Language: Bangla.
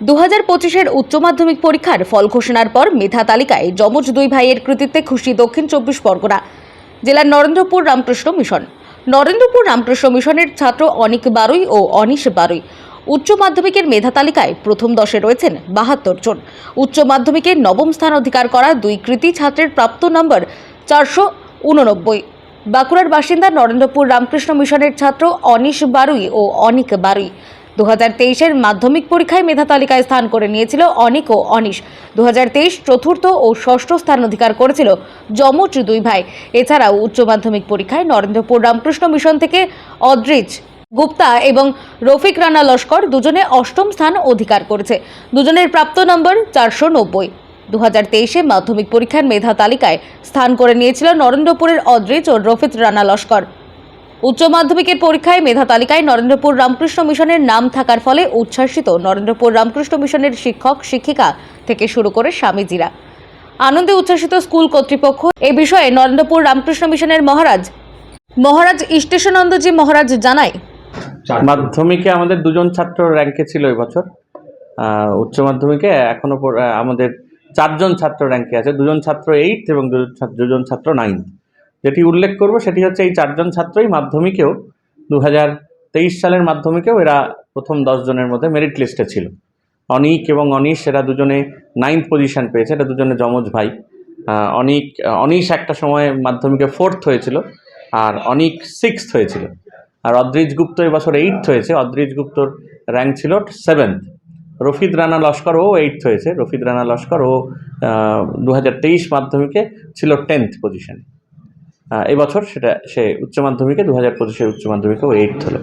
দু হাজার পঁচিশের উচ্চ মাধ্যমিক পরীক্ষার ফল ঘোষণার পর মেধা তালিকায় যমজ দুই ভাইয়ের কৃতিত্বে খুশি দক্ষিণ চব্বিশ পরগনা। জেলার নরেন্দ্রপুর রামকৃষ্ণ মিশন। নরেন্দ্রপুর রামকৃষ্ণ মিশনের ছাত্র অনিক বারুই ও অনিশ বারুই। উচ্চ মাধ্যমিকের মেধা তালিকায় প্রথম দশে রয়েছেন বাহাত্তর জন। উচ্চ মাধ্যমিকে নবম স্থান অধিকার করা দুই কৃতি ছাত্রের প্রাপ্ত নম্বর চারশো উননব্বই। বাঁকুড়ার বাসিন্দা নরেন্দ্রপুর রামকৃষ্ণ মিশনের ছাত্র অনিশ বারুই ও অনিক বারুই। দু হাজার তেইশের মাধ্যমিক পরীক্ষায় মেধা তালিকায় স্থান করে নিয়েছিল অনিক ও অনিশ। দু তেইশ চতুর্থ ও ষষ্ঠ স্থান অধিকার করেছিল যমজ দুই ভাই। এছাড়াও উচ্চ মাধ্যমিক পরীক্ষায় নরেন্দ্রপুর রামকৃষ্ণ মিশন থেকে অদ্রিজ গুপ্তা এবং রফিক রানা লস্কর দুজনে অষ্টম স্থান অধিকার করেছে। দুজনের প্রাপ্ত নম্বর চারশো নব্বই। দু হাজার তেইশে মাধ্যমিক পরীক্ষার মেধা তালিকায় স্থান করে নিয়েছিল নরেন্দ্রপুরের অদ্রিজ ও রফিক রানা লস্কর। উচ্চ মাধ্যমিকের পরীক্ষায় মেধা তালিকায় নরেন্দ্রপুর রামকৃষ্ণ মিশনের নাম থাকার ফলে উচ্ছ্বাসিত নরেন্দ্রপুর রামকৃষ্ণ মিশনের শিক্ষক শিক্ষিকা থেকে শুরু করে স্বামীজিরা। আনন্দে উচ্ছ্বাসিত স্কুল কর্তৃপক্ষ এ বিষয়ে নরেন্দ্রপুর রামকৃষ্ণ মিশনের মহারাজ মহারাজ ইষ্টেশানন্দজি মহারাজ জানায়। মাধ্যমিকে আমাদের দুজন ছাত্র র্যাঙ্কে ছিল এবছর আহ, উচ্চ মাধ্যমিকে এখনও আমাদের চারজন ছাত্র র্যাঙ্কে আছে। দুজন ছাত্র এইট এবং দুজন ছাত্র- নাইন্থ যেটি উল্লেখ করব সেটি হচ্ছে এই চারজন ছাত্রই মাধ্যমিকেও দু তেইশ সালের মাধ্যমিকেও এরা প্রথম দশ জনের মধ্যে মেরিট লিস্টে ছিল। অনিক এবং অনিশ, এরা দুজনে নাইন্থ পজিশন পেয়েছে, এটা দুজনে যমজ ভাই। অনিক অনিশ একটা সময় মাধ্যমিকে ফোর্থ হয়েছিল আর অনিক সিক্সথ হয়েছিল। আর অদ্রিজ গুপ্ত এবছর এইটথ হয়েছে। অদ্রিজ গুপ্তর র্যাঙ্ক ছিল সেভেন্থ রফিদ রানা লস্কর, ও এইটথ হয়েছে। রফিদ রানা লস্কর, ও দু হাজার তেইশ মাধ্যমিকে ছিল টেন্থ পজিশনে এবছর সেটা সে উচ্চ মাধ্যমিকে দু হাজার পঁচিশের উচ্চ মাধ্যমিকে ও এইট হলো।